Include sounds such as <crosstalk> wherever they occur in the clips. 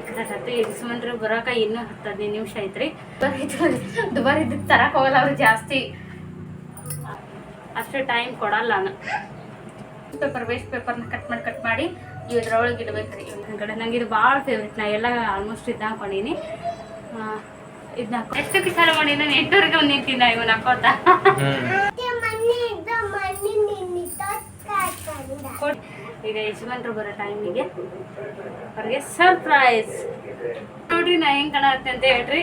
ಹತ್ತು ಯಜಮಾನ್ರು ಬರೋಕೆ ಇನ್ನೂ ಹತ್ತು ಹದಿನೈದು ನಿಮಿಷ ಐತ್ರಿ. ದುಬಾರಿ ಇದಕ್ಕೆ ತರಕ್ಕೆ ಹೋಗಲ್ಲ ಅವ್ರು ಜಾಸ್ತಿ. ಅಷ್ಟು ಟೈಮ್ ಕೊಡಲ್ಲ ನಾನು ಪೇಪರ್ ವೇಸ್ಟ್ ಪೇಪರ್ನ ಕಟ್ ಮಾಡಿ ಕಟ್ ಮಾಡಿ ಇದ್ರೊಳಗೆ ಇಡ್ಬೇಕ್ರಿ. ನನ್ನ ಕಡೆ ನಂಗೆ ಇದು ಭಾಳ ಫೇವ್ರೇಟ್ ನಾ ಎಲ್ಲ ಆಲ್ಮೋಸ್ಟ್ ಇದನ್ನ ಹಾಕೊಂಡಿನಿ. ಇದನ್ನ ಎಷ್ಟು ಕಿಸಾಲ ಮಾಡಿ ನಾನು ಎಂಟೂವರೆಗೆ ಒಂದು ನಿಂತಿದ್ದ ಇವನ್ ಹಾಕೋತ. ಕೊಡ್- ಈಗ ಯಜಮಾನ್ರು ಬರೋ ಟೈಮಿಗೆ ಅವ್ರಿಗೆ ಸರ್ಪ್ರೈಸ್ ನೋಡ್ರಿ ನಾ ಹೆಂಗ್ ಕಾಣತ್ತೆ ಅಂತ ಹೇಳ್ರಿ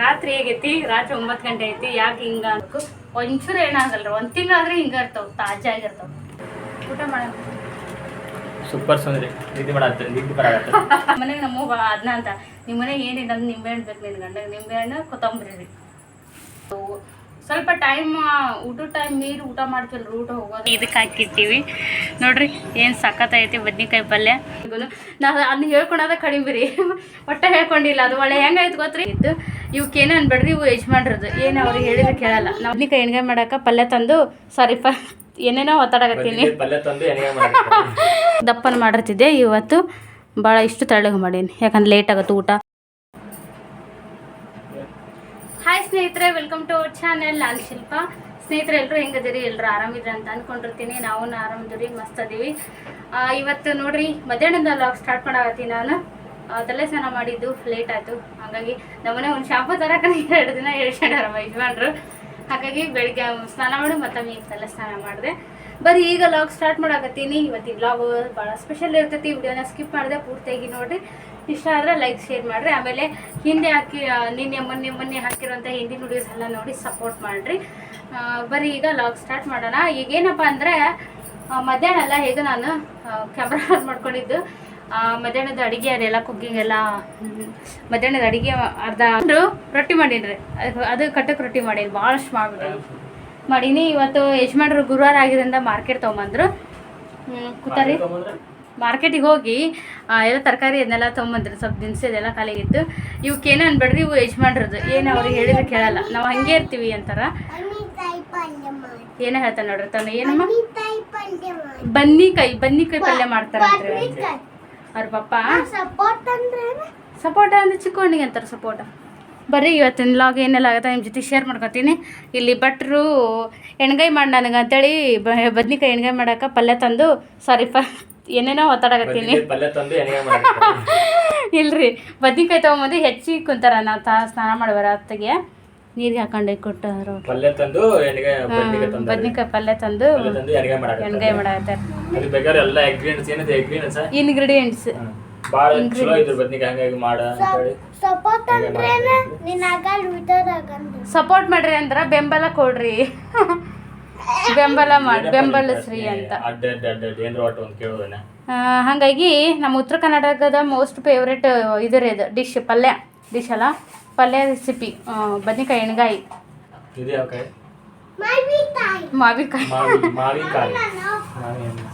ರಾತ್ರಿ ಹೇಗೈತಿ? ರಾತ್ರಿ ಒಂಬತ್ತು ಗಂಟೆ ಐತಿ ಯಾಕೆ ಹಿಂಗ ಅನ್ಕು? ಒಂಚೂರು ಏನಾಗಲ್ರಿ ಒಂದ್ ತಿಂಗಳಾದ್ರೆ ಹಿಂಗ ಇರ್ತಾವ ತಾಜಾ ಆಗಿರ್ತಾವ ಊಟ ಮಾಡೋಣ. ಸೂಪರ್ ಸುಂದ್ರಿ. ನಿದ್ದೆ ಮಾಡತ್ತೆ ನಿದ್ದೆ ಬರಾಗತ್ತೆ <laughs> ಮನೆಗೆ ನಮ್ಮ ಅದನ್ನ ಅಂತ. ನಿಮ್ಮ ಮನೆಗೆ ಏನಿಲ್ಲ ಅಂದ್ರೆ ನಿಂಬೆಹಣ್ಣು ಬೇಕು ನಿನ್ನ ಗಂಡಗೆ. ನಿಂಬೆಹಣ್ಣು ಕೊತ್ತಂಬರಿ ರೀ. ಸ್ವಲ್ಪ ಟೈಮ್ ಊಟ ಟೈಮ್ ನೀರು ಊಟ ಮಾಡ್ತಿಲ್ಲ ಊಟ ಹೋಗೋದು. ಇದಕ್ಕೆ ಹಾಕಿರ್ತೀವಿ. ನೋಡ್ರಿ ಏನು ಸಖತ್ತೈತಿ ಬದ್ನಿಕಾಯಿ ಪಲ್ಯ? ನಾ ಅದನ್ನ ಹೇಳ್ಕೊಳೋದ ಕಡಿಮೆ ರೀ. ಒಟ್ಟ ಹೇಳ್ಕೊಂಡಿಲ್ಲ ಅದು ಒಳ್ಳೆ ಹೆಂಗಾಯ್ತು ಗೊತ್ತ್ರಿ? ಇದ್ದು ಇವಕ್ಕೇನು ಅನ್ಬೇಡ್ರಿ ಇವು ಯಜಮಾನ್ರದ್ದು ಏನು ಅವ್ರಿಗೆ ಹೇಳಿದ್ರೆ ಕೇಳಲ್ಲ. ನಾವು ಬದ್ನಿಕಾಯಿ ಎಣ್ಗಾಯಿ ಮಾಡಕ್ಕೆ ಪಲ್ಯ ತಂದು ಸಾರಿ ಪ ಏನೇನೋ ಒತ್ತಾಡಕತ್ತೀನಿ. <laughs> ದಪ್ಪನ ಮಾಡಿರ್ತಿದ್ದೆ ಇವತ್ತು ಭಾಳ ಇಷ್ಟು ತೆಳ್ಳಗೆ ಮಾಡೀನಿ. ಯಾಕಂದ್ರೆ ಲೇಟ್ ಆಗುತ್ತೆ ಊಟ. ಹಾಯ್ ಸ್ನೇಹಿತರೆ welcome to our channel Lal Shilpa. ಸ್ನೇಹಿತರೆ ಎಲ್ಲರೂ ಹೆಂಗದಿರಿ ಎಲ್ಲರೂ ಆರಾಮಿದ್ರೆ ಅಂತ ಅಂದ್ಕೊಂಡಿರ್ತೀನಿ ನಾವು ಆರಾಮಿದ್ದೀರಿ ಮಸ್ತ್ ಅದೀವಿ ಇವತ್ತು ನೋಡ್ರಿ ಮಧ್ಯಾಹ್ನದ ಲಾಗ್ ಸ್ಟಾರ್ಟ್ ಮಾಡಾಕತ್ತೀನಿ ನಾನು. ತಲೆ ಸ್ನಾನ ಮಾಡಿದ್ದು ಲೇಟ್ ಆಯಿತು. ಹಾಗಾಗಿ ನಮ್ಮನೆ ಒಂದು ಶಾಂಪು ತರಕ ಎರಡು ದಿನ ಹೇಳ್ಸ್ಯಾರ ಯಜಮಾನ್ರು. ಹಾಗಾಗಿ ಬೆಳಿಗ್ಗೆ ಸ್ನಾನ ಮಾಡಿ, ಮತ್ತೊಮ್ಮೆ ತಲೆ ಸ್ನಾನ ಮಾಡಿದೆ. ಬರೀ ಈಗ ಲಾಗ್ ಸ್ಟಾರ್ಟ್ ಮಾಡಾಕತ್ತೀನಿ. ಇವತ್ತಿನ ಲಾಗ್ ಭಾಳ ಸ್ಪೆಷಲ್ ಇರ್ತೈತಿ. ವಿಡಿಯೋನ ಸ್ಕಿಪ್ ಮಾಡಿದೆ, ಪೂರ್ತಿಯಾಗಿ ನೋಡ್ರಿ. ಇಷ್ಟ ಆದ್ರೆ ಲೈಕ್ ಶೇರ್ ಮಾಡಿರಿ. ಆಮೇಲೆ ಹಿಂದೆ ಹಾಕಿ ನಿನ್ನೆ, ಮೊನ್ನೆ ಮೊನ್ನೆ ಹಾಕಿರೋಂಥ ಹಿಂದಿನ ವಿಡಿಯೋಸ್ ಎಲ್ಲ ನೋಡಿ ಸಪೋರ್ಟ್ ಮಾಡಿರಿ. ಬರೀ ಈಗ ಲಾಗ್ ಸ್ಟಾರ್ಟ್ ಮಾಡೋಣ. ಈಗೇನಪ್ಪ ಅಂದ್ರೆ ಮಧ್ಯಾಹ್ನ ಎಲ್ಲ ಹೇಗೆ ನಾನು ಕ್ಯಾಮ್ರಾ ಆನ್ <laughs> ಮಾಡ್ಕೊಂಡಿದ್ದು ಮಧ್ಯಾಹ್ನದ ಅಡುಗೆ ಅದೆಲ್ಲ ಕುಕ್ಕಿಂಗ್ ಎಲ್ಲ ಮಧ್ಯಾಹ್ನದ ಅಡುಗೆ ಅರ್ಧ ರೊಟ್ಟಿ ಮಾಡಿನ್ರಿ. ಅದು ಕಟ್ಟಕ್ಕೆ ರೊಟ್ಟಿ ಮಾಡೀನಿ ಭಾಳಷ್ಟು ಮಾಡ್ಬಿಟ್ಟೆ ಮಾಡೀನಿ. ಇವತ್ತು ಯಜಮಾನ್ರು ಗುರುವಾರ ಆಗಿದ್ದರಿಂದ ಮಾರ್ಕೆಟ್ ತೊಗೊಂಬಂದ್ರು. ಕೂತಾರಿ. ಮಾರ್ಕೆಟಿಗೆ ಹೋಗಿ ಎಲ್ಲ ತರಕಾರಿ ಅದನ್ನೆಲ್ಲ ತೊಗೊಂಬಂದ್ರು. ಸ್ವಲ್ಪ ದಿನಸಿ ಅದೆಲ್ಲ ಖಾಲಿಗಿತ್ತು ಇವಕ್ಕೇನು ಅನ್ಬೇಡ್ರಿ ಇವು ಯಜಮಾನ್ರದ್ದು ಏನು ಅವ್ರಿಗೆ ಹೇಳಿದ್ರೆ ಕೇಳಲ್ಲ. ನಾವು ಹಂಗೆ ಇರ್ತೀವಿ ಅಂತಾರ. ಏನೋ ಹೇಳ್ತಾನೆ ನೋಡ್ರಿ ತಾನು ಏನಮ್ಮ? ಬನ್ನಿಕಾಯಿ ಬನ್ನಿಕಾಯಿ ಪಲ್ಯ ಮಾಡ್ತಾರ ಅವ್ರ ಪಪ್ಪ? ಸಪೋಟ ಅಂದ್ರೆ ಅಂದ್ರೆ ಚಿಕ್ಕೋಣಿಗೆ ಅಂತಾರೆ ಸಪೋಟ. ಬರ್ರಿ, ಇವತ್ತಿನ ಲಾಗ್ ಏನೆಲ್ಲ ಆಗುತ್ತೆ ನಿಮ್ಮ ಜೊತೆ ಶೇರ್ ಮಾಡ್ಕೊತೀನಿ. ಇಲ್ಲಿ ಭಟ್ರು ಎಣ್ಗಾಯಿ ಮಾಡಿ ನನಗೆ ಅಂತೇಳಿ ಬದ್ನಿಕಾಯಿ ಎಣ್ಗಾಯಿ ಮಾಡೋಕೆ ಪಲ್ಯ ತಂದು ಸಾರಿ ಪ. ಏನೇನೋ ಒತ್ತಾಡಕತ್ತೀನಿ <laughs> ಇಲ್ರಿ ಬದ್ನಿಕಾಯಿ ತೊಗೊಂಬಂದು ಹೆಚ್ಚಿ ಕುಂತಾರ ನಾವು ತಾ ಸ್ನಾನ ಮಾಡುವರ ಅತ್ತಿಗೆ. ನೀರಿಗೆ ಹಾಕೊಂಡು ಕೊಟ್ಟರು ಪಲ್ಯ ತಂದು ಬದ್ನಿಕಾಯಿ ಪಲ್ಯ ತಂದು ಎಣ್ಗಾಯಿ ಮಾಡಾಕತ್ತಾರ ಭಾಳ ಚಲೋ ಇದ್ರ ಬದ್ನಿಕಾಯಿ ಹಂಗಾಗಿ ಮಾಡ ಆಗಲ್ ಸಪೋರ್ಟ್ ಮಾಡ್ರಿ ಅಂದ್ರ ಬೆಂಬಲ ಕೊಡ್ರಿ. <laughs> ಬೆಂಬಲ ಮಾಡಿ ಬೆಂಬಲಿಸ್ರಿ ಅಂತ. ಹಂಗಾಗಿ ಅಡ್ಡ ಅಡ್ಡ ಅಡ್ಡ. ಏನ್ರ ಒಟ್ಟು ಒಂದು ಕೇಳೋದನ್ನ ಹಾಗಾಗಿ ನಮ್ಮ ಉತ್ತರ ಕರ್ನಾಟಕದ ಮೋಸ್ಟ್ ಫೇವ್ರೆಟ್ ಇದು ರೀ ಇದು ಡಿಶ್ ಪಲ್ಯ. ಡಿಶ್ ಅಲ್ಲ ಪಲ್ಯ ರೆಸಿಪಿ ಬದನೆಕಾಯಿ ಎಣ್ಗಾಯಿ. ಇದು ಯಾವ ಕಾಯಿ? ಮೈವಿ ತಾಯಿ ಮಾವಿನಕಾಯಿ. ಮಾವಿ ಮಾವಿನಕಾಯಿ. ಮಾವಿ ಹಣ್ಣು.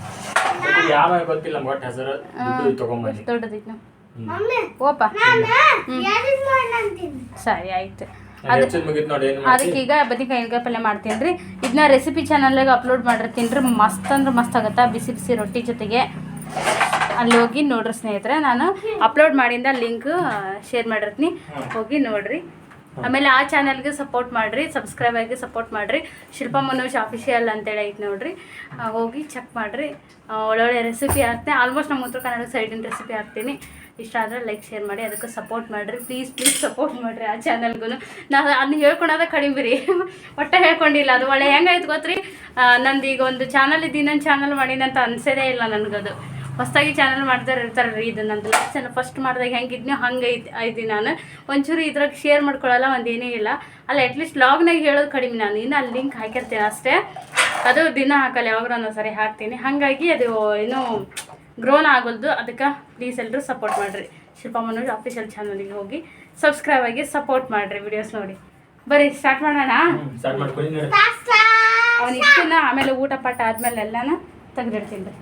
ಇದು ಯಾವ ಗೊತ್ತಿಲ್ಲ ನಮ್ಗೆ ಒಟ್ಟು ಹೆಸರು ಇದು ತಗೊಂಬಂದಿ ದೊಡ್ಡದಿತ್ತು. ಮಮ್ಮಿ ಓಪ. ನಾನು ಯಾರಿಗ್ ಮಾಡಂತೀನಿ ಸರಿ ಆಯ್ತು. ಅದಕ್ಕೆ ಈಗ ಬದ್ನಿಕಾಯಿ ಪಲ್ಯ ಮಾಡ್ತೀನಿ ರೀ ಇದನ್ನ ರೆಸಿಪಿ ಚಾನಲ್ಗೆ ಅಪ್ಲೋಡ್ ಮಾಡಿರ್ತೀನಿ ರೀ ಮಸ್ತ್ ಅಂದ್ರೆ ಮಸ್ತ್ ಆಗುತ್ತೆ. ಬಿಸಿ ಬಿಸಿ ರೊಟ್ಟಿ ಜೊತೆಗೆ. ಅಲ್ಲಿ ಹೋಗಿ ನೋಡ್ರಿ ಸ್ನೇಹಿತರೆ ನಾನು ಅಪ್ಲೋಡ್ ಮಾಡಿಂದ ಲಿಂಕ್ ಶೇರ್ ಮಾಡಿರ್ತೀನಿ. ಹೋಗಿ ನೋಡ್ರಿ. ಆಮೇಲೆ ಆ ಚಾನಲ್ಗೆ ಸಪೋರ್ಟ್ ಮಾಡಿರಿ. ಸಬ್ಸ್ಕ್ರೈಬ್ ಆಗಿ ಸಪೋರ್ಟ್ ಮಾಡಿರಿ. ಶಿಲ್ಪಾ ಮನೋಜ್ ಆಫಿಷಿಯಲ್ ಅಂತೇಳಿ ಐತೆ ನೋಡ್ರಿ. ಹೋಗಿ ಚೆಕ್ ಮಾಡಿರಿ. ಒಳ್ಳೊಳ್ಳೆ ರೆಸಿಪಿ ಹಾಕ್ತೀನಿ ಆಲ್ಮೋಸ್ಟ್ ನಮ್ಮ ಉತ್ತರ ಕನ್ನಡ ಸೈಡಿನ ರೆಸಿಪಿ ಹಾಕ್ತೀನಿ. ಇಷ್ಟ ಆದರೆ ಲೈಕ್ ಶೇರ್ ಮಾಡಿ, ಅದಕ್ಕೆ ಸಪೋರ್ಟ್ ಮಾಡಿರಿ. ಪ್ಲೀಸ್ ಪ್ಲೀಸ್ ಸಪೋರ್ಟ್ ಮಾಡಿರಿ ಆ ಚಾನಲ್ಗೂ ನಾನು ಅದನ್ನ ಹೇಳ್ಕೊಳೋದ ಕಡಿಮೆ ರೀ ಒಟ್ಟೆ ಹೇಳ್ಕೊಂಡಿಲ್ಲ, ಅದು ಒಳ್ಳೆ ಹೆಂಗಾಯ್ತು ಗೊತ್ತ್ರಿ? ನಂದು ಈಗ ಒಂದು ಚಾನಲ್ ಇದ್ದು ಇನ್ನೊಂದು ಚಾನಲ್ ಮಾಡೀನಂತ ಅನ್ಸೋದೇ ಇಲ್ಲ ನನಗದು. ಹೊಸದಾಗಿ ಚಾನಲ್ ಮಾಡ್ತಾರೆ ಇರ್ತಾರೆ ರೀ ಇದು ನಂದು ಲಾಸ್ಟ್ ಚಾನಲ್ ಫಸ್ಟ್ ಮಾಡಿದಾಗ ಹೆಂಗಿದ್ನೋ ಹಂಗೆ ಐತಿ ನಾನು. ಒಂಚೂರು ಇದ್ರಾಗ ಶೇರ್ ಮಾಡ್ಕೊಳ್ಳಲ್ಲ ಒಂದು ಏನೂ ಇಲ್ಲ. ಅಲ್ಲ ಅಟ್ಲೀಸ್ಟ್ ಲಾಗ್ನಾಗ ಹೇಳೋದು ಕಡಿಮೆ ನಾನು. ಇನ್ನು ಅಲ್ಲಿ ಲಿಂಕ್ ಹಾಕಿರ್ತೀನಿ ಅಷ್ಟೇ. ಅದು ದಿನ ಹಾಕಲ್ಲ, ಯಾವಾಗಲೂ ಒಂದೊಂದು ಸರಿ ಹಾಕ್ತೀನಿ. ಹಾಗಾಗಿ ಅದು, ಏನೂ ಗ್ರೋನ್ ಆಗೋದು ಅದಕ್ಕೆ ಪ್ಲೀಸ್ ಎಲ್ಲರೂ ಸಪೋರ್ಟ್ ಮಾಡಿರಿ. ಶಿಲ್ಪಾ ಮನೋಜ್ ಅಫಿಷಿಯಲ್ ಚಾನಲಿಗೆ ಹೋಗಿ ಸಬ್ಸ್ಕ್ರೈಬ್ ಆಗಿ ಸಪೋರ್ಟ್ ಮಾಡಿರಿ ವಿಡಿಯೋಸ್ ನೋಡಿ. ಬರೀ ಸ್ಟಾರ್ಟ್ ಮಾಡೋಣ? ಸ್ಟಾರ್ಟ್ ಮಾಡ್ಕೊಳ್ಳಿ ನೋಡಿ. ಅವನು ಆಮೇಲೆ ಊಟ ಪಾಠ ಆದ್ಮೇಲೆ ಎಲ್ಲಾನ ತೆಗೆದಿಡ್ತೀನಿ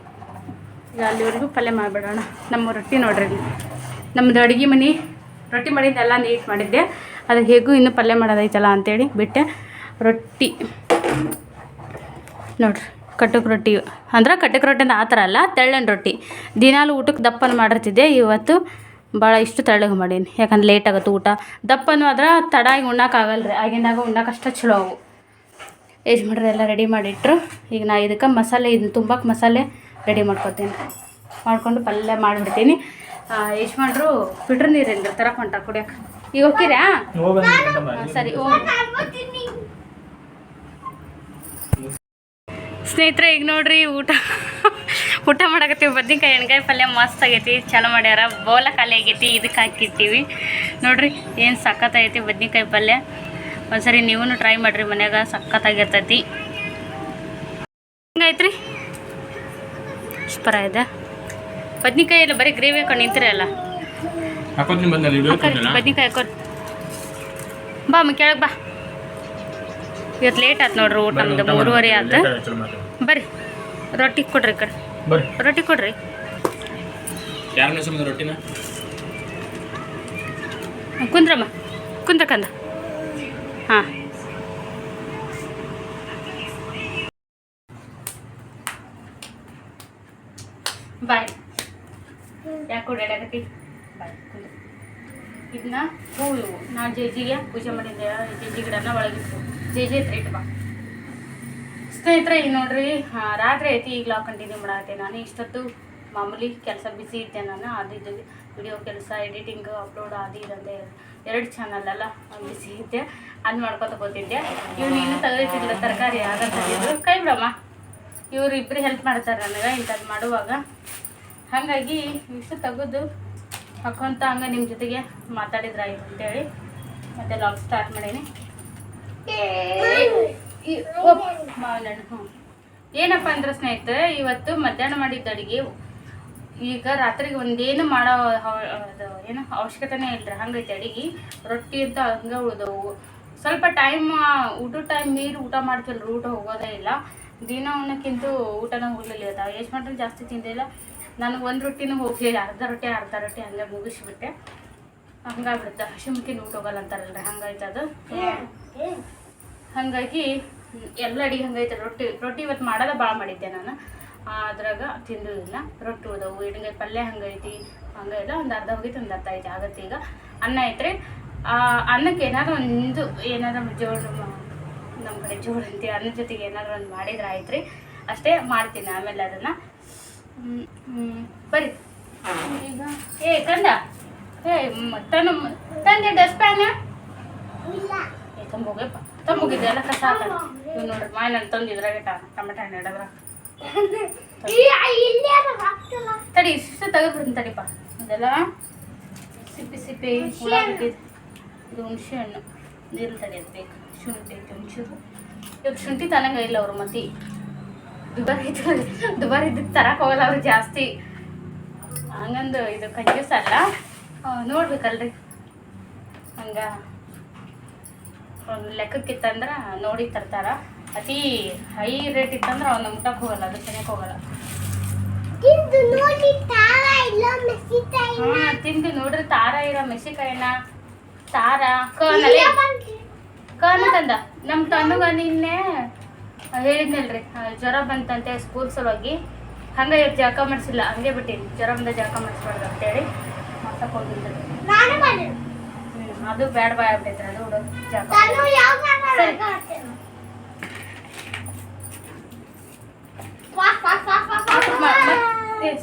ಈಗ ಅಲ್ಲಿವರೆಗೂ ಪಲ್ಯ ಮಾಡಿಬಿಡೋಣ. ನಮ್ಮ ರೊಟ್ಟಿ ನೋಡ್ರಿ ನಮ್ದು ನಮ್ಮದು ಅಡುಗೆ ಮನೆ ರೊಟ್ಟಿ ಮಾಡಿದ್ದೆಲ್ಲ ನೀಟ್ ಮಾಡಿದ್ದೆ. ಅದು ಹೇಗೂ ಇನ್ನೂ ಪಲ್ಯ ಮಾಡೋದೈತಲ್ಲ ಅಂತೇಳಿ ಬಿಟ್ಟೆ. ರೊಟ್ಟಿ. ನೋಡ್ರಿ. ಕಟ್ಟಕ್ಕೆ ರೊಟ್ಟಿ. ಅಂದ್ರೆ ಕಟ್ಟಕ್ಕೆ ರೊಟ್ಟಿ ಅಂದ್ರೆ ಆ ಥರ ಅಲ್ಲ ತೆಳ್ಳನ ರೊಟ್ಟಿ. ದಿನಾಲು ಊಟಕ್ಕೆ ದಪ್ಪನ ಮಾಡಿರ್ತಿದ್ದೆ ಇವತ್ತು ಭಾಳ ಇಷ್ಟು ತೆಳ್ಳಗೆ ಮಾಡೀನಿ. ಯಾಕಂದ್ರೆ ಲೇಟ್ ಆಗುತ್ತೆ ಊಟ. ದಪ್ಪನೂ ಆದ್ರೆ ತಡಾಗಿ ಉಣ್ಣಕ್ಕೆ ಆಗಲ್ಲ ರೀ ಆಗಿಂದಾಗ ಉಣ್ಣಕ್ಕೆ ಅಷ್ಟು ಚಲೋ ಅವು. ಯಜಮಾನ್ರು ಎಲ್ಲ ರೆಡಿ ಮಾಡಿಟ್ರು. ಈಗ ನಾ ಇದಕ್ಕೆ ಮಸಾಲೆ ಇದನ್ನ ತುಂಬಕ್ಕೆ ಮಸಾಲೆ ರೆಡಿ ಮಾಡ್ಕೊತೀನಿ. ಮಾಡಿಕೊಂಡು ಪಲ್ಯ ಮಾಡಿಬಿಡ್ತೀನಿ. ಯಜಮಾನ್ರು ಫಿಟ್ರ್ ನೀರಿಲ್ಲ ತರಕ್ಕೆ ಹೊಂಟಾರ ಕುಡಿಯೋಕೆ? ಈಗ ಹೋಗ್ತೀರಾ? ಹಾಂ ಸರಿ ಹೋಗಿ. ಸ್ನೇಹಿತರೆ ಈಗ ನೋಡ್ರಿ ಊಟ. ಊಟ ಮಾಡಕತ್ತೀವಿ. ಬದ್ನಿಕಾಯಿ ಎಣ್ಗಾಯಿ ಪಲ್ಯ ಮಸ್ತ್ ಆಗೈತಿ. ಚಲೋ ಮಾಡ್ಯಾರ. ಬೋಲ ಖಾಲಿ ಆಗೈತಿ. ಇದಕ್ಕೆ ಹಾಕಿರ್ತೀವಿ. ನೋಡ್ರಿ ಏನು ಸಖತ್ತಾಗೈತಿ ಬದ್ನಿಕಾಯಿ ಪಲ್ಯ. ಒಂದ್ಸರಿ ನೀವು ಟ್ರೈ ಮಾಡಿರಿ. ಮನ್ಯಾಗ ಸಖತ್ತಾಗಿರ್ತೈತಿ. ಹೆಂಗೈತ್ರಿ ಸೂಪರ್ ಇದೆ. ಬದ್ನಿಕಾಯಿ ಎಲ್ಲ ಬರೀ ಗ್ರೇವಿ ಹಾಕೊಂಡು ನಿಂತಿರಲ್ಲ ಬದ್ನಿಕಾಯಿ ಹಾಕೋದು ಬಾ ಕೆಳಗೆ ಬಾ. ಇವತ್ತು ಲೇಟ್ ಆಯ್ತು ನೋಡ್ರಿ ಊಟ ನಮ್ದು ಮೂರುವರೆ ಆಯ್ತು ಬರ್ರಿ ರೊಟ್ಟಿ ಕೊಡ್ರಿ ಈ ಕಡೆ. ರೊಟ್ಟಿ ಕೊಡ್ರಿ. ಕುಂದ್ರಮ್ಮ ಕುಂದ್ರ ಕಂದ. ಹಾಂ. ಬಾಯ್. ಯಾಕೆ ಓಡಾಡಕತ್ತಿ ಬಾಯ್ ಕುಂದ್ರ. ಇದನ್ನ ಹೂವು ನಾ ನಾನು ಜೇಜಿಗೆ ಪೂಜೆ ಮಾಡಿದ್ದೆ ಜೇಜಿ ಗಿಡನ ಒಳಗಿಟ್ಟು ಜೇಜಿ ಹತ್ರ ಇಟ್ಟು ಬಾ. ಸ್ನೇಹಿತರೆ ಈಗ ನೋಡ್ರಿ ರಾತ್ರಿ ಐತಿ, ಈಗ ಕಂಟಿನ್ಯೂ ಮಾಡತ್ತೆ ನಾನು. ಇಷ್ಟೊತ್ತು ಮಾಮೂಲಿ ಕೆಲಸ ಬಿಸಿ ಇದ್ದೆ ನಾನು. ಅದು ಇದು ವಿಡಿಯೋ ಕೆಲಸ ಎಡಿಟಿಂಗ್ ಅಪ್ಲೋಡ್ ಅದು ಇದಂತೆ ಎರಡು ಚಾನಲ್ ಎಲ್ಲ ಬಿಸಿ ಇದ್ದೆ. ಅದು ಮಾಡ್ಕೊತ ಕೂತಿದ್ದೆ. ಇವ್ರು ನೀನು ತೆಗೆದಿಟ್ಟಿಲ್ಲ ತರಕಾರಿ ಆಗ ಕೈ ಬಿಡಮ್ಮ. ಇವ್ರು ಇಬ್ಬರು ಹೆಲ್ಪ್ ಮಾಡ್ತಾರೆ ನನಗೆ ಇಂಥದ್ದು ಮಾಡುವಾಗ. ಹಾಗಾಗಿ ಇಷ್ಟು ತೆಗೆದು ಹಾಕೊಂತ ಹಂಗೆ ನಿಮ್ಮ ಜೊತೆಗೆ ಮಾತಾಡಿದ್ರಾಯ್ತು ಅಂತೇಳಿ ಮತ್ತೆ ಲಾಗ್ ಸ್ಟಾರ್ಟ್ ಮಾಡೀನಿ ಈ- ಒಪ್, ಮಾವಿನ ಹಣ್ಣು ಹ್ಞೂ ಏನಪ್ಪ ಅಂದ್ರೆ ಸ್ನೇಹಿತರೆ, ಇವತ್ತು ಮಧ್ಯಾಹ್ನ ಮಾಡಿದ್ದ ಅಡುಗೆ ಈಗ ರಾತ್ರಿಗೆ ಒಂದೇನು ಮಾಡೋ ಏನು ಅವಶ್ಯಕತೆನೇ ಇಲ್ರಿ. ಹಂಗೈತೆ ಅಡಿಗೆ. ರೊಟ್ಟಿ ಅಂತ ಹಂಗೆ ಉಳಿದವು. ಸ್ವಲ್ಪ ಟೈಮ್ ಊಟ ಟೈಮ್ ಮೀರಿ ಊಟ ಮಾಡ್ತಿಲ್ಲ ಊಟ ಹೋಗೋದೇ ಇಲ್ಲ. ದಿನ ಅನ್ನಕ್ಕಿಂತ ಊಟನ ಹೋಗ್ಲಿಲ್ಲ ಅದಾವ ಎಷ್ಟು ಮಾಡ್ರೆ ಜಾಸ್ತಿ ತಿಂದಿಲ್ಲ. ನನಗೆ ಒಂದು ರೊಟ್ಟಿನೂ ಹೋಗಲಿಲ್ಲ. ಅರ್ಧ ರೊಟ್ಟಿ ಅರ್ಧ ರೊಟ್ಟಿ ಹಂಗೆ ಮುಗಿಸ್ಬಿಟ್ಟೆ. ಹಂಗಾಗ್ಬಿಡುತ್ತೆ. ಹಸಿಮುಖಿನ ಊಟ ಹೋಗಲ್ಲ ಅಂತಾರಲ್ರಿ ಹಂಗಾಯ್ತು ಅದು. ಹಾಗಾಗಿ ಎಲ್ಲ ಅಡಿಗೆ ಹಂಗೈತೆ ರೊಟ್ಟಿ ರೊಟ್ಟಿ ಇವತ್ತು ಮಾಡೋದ ಭಾಳ ಮಾಡಿದ್ದೆ ನಾನು. ಅದ್ರಾಗ ತಿಂದಿಲ್ಲ ರೊಟ್ಟಿ ಉದವು ಇಡಂಗೈ ಪಲ್ಯ ಹಂಗೈತಿ ಹಂಗೆಲ್ಲ ಒಂದು ಅರ್ಧ ಹೋಗಿತ್ತು ಒಂದು ಅರ್ಧ ಐತಿ ಆಗತ್ತೆ ಈಗ. ಅನ್ನ ಐತ್ರಿ. ಆ, ಅನ್ನಕ್ಕೆ ಏನಾದ್ರು ಒಂದು ಏನಾದ್ರು ಜೋಳ ನಮ್ಮ ಕಡೆ ಜೋಳ ಅಂತೀವಿ ಅನ್ನ ಜೊತೆಗೆ ಏನಾದ್ರು ಒಂದು ಮಾಡಿದ್ರೆ ಆಯ್ತು ರೀ ಅಷ್ಟೇ ಮಾಡ್ತೀನಿ ಆಮೇಲೆ ಅದನ್ನು. ಬರ್ರಿ ಈಗ ಏ ಕಂದ. ಮ- ತನ್ನ ತಂದೆ ಡಸ್ಟ್ಪ್ಯಾನ್ ಇಲ್ಲ. ಏ ತಂಬೋಗಪ್ಪ ತಂಬೋಗಿದ್ದೆ ಎಲ್ಲ ಕಸ ಹಾಕಲ್ಲ ಇವ್ ನೋಡ್ರಿ ಮಾಯನ ತಂದು ಇದ್ರಾಗ ಟಮಟ ಹಣ್ಣು ಇಡದ್ರ ತಡಿ ಇಷ್ಟು ತೆಗೆದ್ಬಿಡ್ತೀನಿ ತಡಿಪ್ಪ ಇದೆಲ್ಲ ಸಿಪ್ಪಿ ಸಿಪ್ಪಿ ಬಿಟ್ಟಿದ್ದು ಇದು ಹುಣಸೆ ಹಣ್ಣು. ನೀರು ತಡಿಬೇಕು ಬೇಕು ಶುಂಠಿ ಐತೆ ಹುಣಸೆದು. ಇವಾಗ ಶುಂಠಿ ತನಂಗ ಇಲ್ಲ ಅವ್ರ ಮತಿ ದುಬಾರಿ ದುಬಾರಿ ಇದ್ದು ತರಕ್ಕೆ ಹೋಗಲ್ಲ ಅವ್ರು ಜಾಸ್ತಿ. ಹಂಗಂದು ಇದು ಕಂಜೂಸ್ ಅಲ್ಲ. ನೋಡ್ಬೇಕಲ್ರಿ. ಹಂಗ ಒಂದು ಲೆಕ್ಕಕ್ಕಿತ್ತಂದ್ರೆ ನೋಡಿ ತರ್ತಾರ. ಅತಿ ಹೈ ರೇಟ್ ಇತ್ತಂದ್ರೆ ಅವ್ನ ಮುಟ್ಟಕ್ಕೆ ಹೋಗಲ್ಲ ಅದು ತಿನ್ನಕ್ಕೆ ಹೋಗಲ್ಲ. ತಿಂದು ನೋಡ್ರಿ ತಾರ ಇರೋ ಮೆಣಸಿಕಾಯಿನ ತಾರ ಕನಲೆ ಕನ ತಂದ. ನಮ್ಮ ತಣ್ಣಗ ನಿನ್ನೆ ಹೇಳಿದ್ನಲ್ರಿ ಜ್ವರ ಬಂತಂತೆ ಸ್ಕೂಲ್ ಸಲುವಾಗಿ. ಹಂಗೆ ಜಳಕ ಮಾಡಿಸಿಲ್ಲ ಹಂಗೆ ಬಿಟ್ಟಿನಿ. ಜ್ವರ ಬಂದ ಜಳಕ ಮಾಡಿಸ್ಬಾರ್ದು ಅಂತೇಳಿ. ನಾನು ಮಾಡಿ ಅದು ಬೇಡ ಬಾಯ್ ಆಗ್ಬಿಟ್ಟೈತೆ ಅದು ಹುಡುಗ ನಾನು ಯಾವ ಸರಿ.